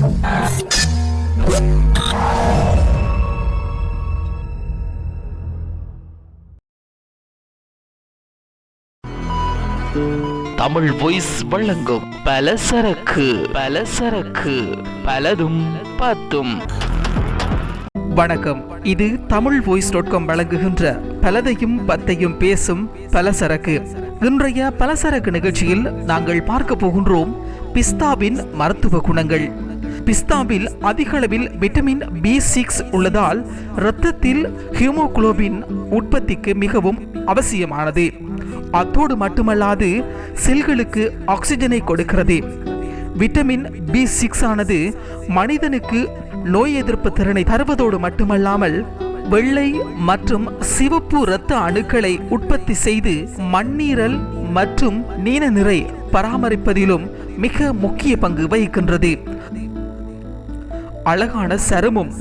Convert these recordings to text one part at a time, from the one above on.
Tamil voice வழங்கும் பலசரக்கு பலசரக்கு பலதும் பத்தும் வணக்கம். இது தமிழ் வாய்ஸ் டாட் காம் வழங்குகின்ற பலதையும் பத்தையும் பேசும் பலசரக்கு இன்றைய பலசரக்கு நிகழ்ச்சியில் நாங்கள் பார்க்க போகின்றோம் பிஸ்தாவின் மருத்துவ குணங்கள். பிஸ்தாவில் அதிக அளவில் விட்டமின் பி சிக்ஸ் உள்ளதால் இரத்தத்தில் ஹியூமோகுளோபின் உற்பத்திக்கு மிகவும் அவசியமானது. அத்தோடு மட்டுமல்லாது செல்களுக்கு ஆக்சிஜனை கொடுக்கிறது. விட்டமின் பி சிக்ஸ் ஆனது மனிதனுக்கு நோய் எதிர்ப்பு திறனை தருவதோடு மட்டுமல்லாமல் வெள்ளை மற்றும் சிவப்பு இரத்த அணுக்களை உற்பத்தி செய்து மண்ணீரல் மற்றும் நீல நிறை பராமரிப்பதிலும் மிக முக்கிய பங்கு வகிக்கின்றது. அழகான சருமம்.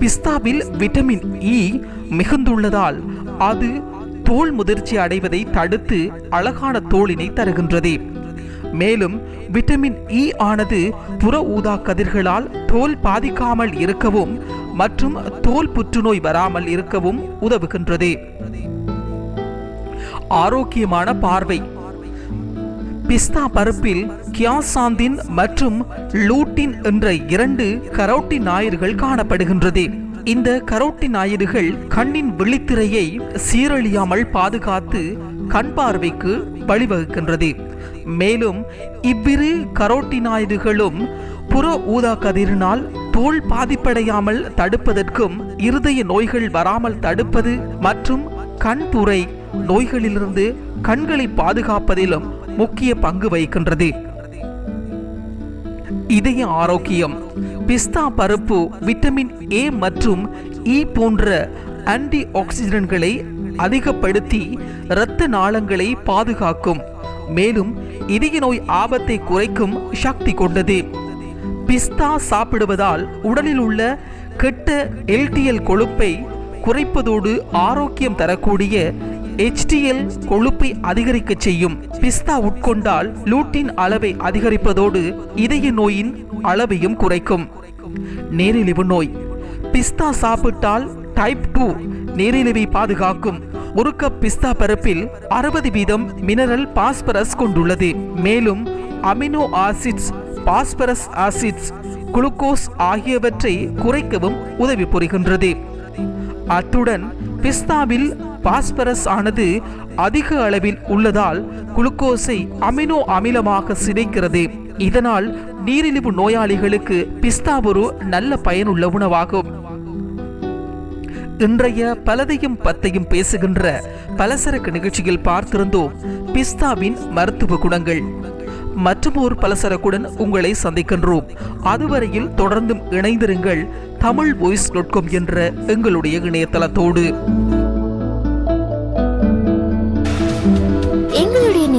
பிஸ்தாவில் விட்டமின் இ மிகுந்துள்ளதால் அது தோல் முதிர்ச்சி அடைவதை தடுத்து அழகான தோலினை தருகின்றது. மேலும் விட்டமின் இ ஆனது புற ஊதா கதிர்களால் தோல் பாதிக்காமல் இருக்கவும் மற்றும் தோல் புற்றுநோய் வராமல் இருக்கவும் உதவுகின்றது. ஆரோக்கியமான பார்வை. பிஸ்தா பருப்பில் கியாசாந்தின் மற்றும் லூட்டின் என்ற இரண்டு கரோட்டி ஞாயிறுகள் காணப்படுகின்றது. இந்த கரோட்டி ஞாயிறுகள் கண்ணின் விழித்திரையை சீரழியாமல் பாதுகாத்து கண் பார்வைக்கு வழிவகுக்கின்றது. மேலும் இவ்விரு கரோட்டி ஞாயிறுகளும் புற ஊதா கதிரினால் தோல் பாதிப்படையாமல் தடுப்பதற்கும் இருதய நோய்கள் வராமல் தடுப்பது மற்றும் கண்புரை நோய்களிலிருந்து கண்களை பாதுகாப்பதிலும் முக்கிய பங்கு வகிக்கின்றது. இதய ஆரோக்கியம் பிஸ்தா பருப்பு விட்டமின் ஏ மற்றும் இ போன்ற ஆன்டி ஆக்சிடென்ட்களை அதிகப்படுத்தி இரத்த நாளங்களை பாதுகாக்கும். மேலும் இதய நோய் ஆபத்தை குறைக்கும் சக்தி கொண்டது. பிஸ்தா சாப்பிடுவதால் உடலில் உள்ள கெட்ட எல்டிஎல் கொழுப்பை குறைப்பதோடு ஆரோக்கியம் தரக்கூடிய எச்டிஎல் கொழுப்பை அதிகரிக்க செய்யும். பிஸ்தா உட்கொண்டால் லூட்டின் அளவை அதிகரிப்பதோடு இதய நோயின் அளவையும் குறைக்கும். நேரிழிவு நோய். பிஸ்தா சாப்பிட்டால் டைப் டூ நேரிழிவை பாதுகாக்கும். ஒரு கப் பிஸ்தா பரப்பில் அறுபது வீதம் மினரல் பாஸ்பரஸ் கொண்டுள்ளது. மேலும் amino acids phosphorus acids glucose ஆகியவற்றை குறைக்கவும் உதவி புரிகின்றது. அத்துடன் பிஸ்தாவில் பாஸ்பரஸ் ஆனது அதிக அளவில் உள்ளதால் குளுக்கோஸை அமினோ அமிலமாக சிதைக்கிறது. இதனால் நீரிழிவு நோயாளிகளுக்கு பிஸ்தா ஒரு நல்ல பயனுள்ள உணவாகும். இன்றைய பலதையும் பத்தையும் பேசுகின்ற பலசரக்கு நிகழ்ச்சியில் பார்த்திருந்தோம் பிஸ்தாவின் மருத்துவ குணங்கள். மற்றொரு பலசரக்குடன் உங்களை சந்திக்கின்றோம். அதுவரையில் தொடர்ந்தும் இணைந்திருங்கள் தமிழ் வாய்ஸ் டாட் காம் என்ற எங்களுடைய இணையதளத்தோடு.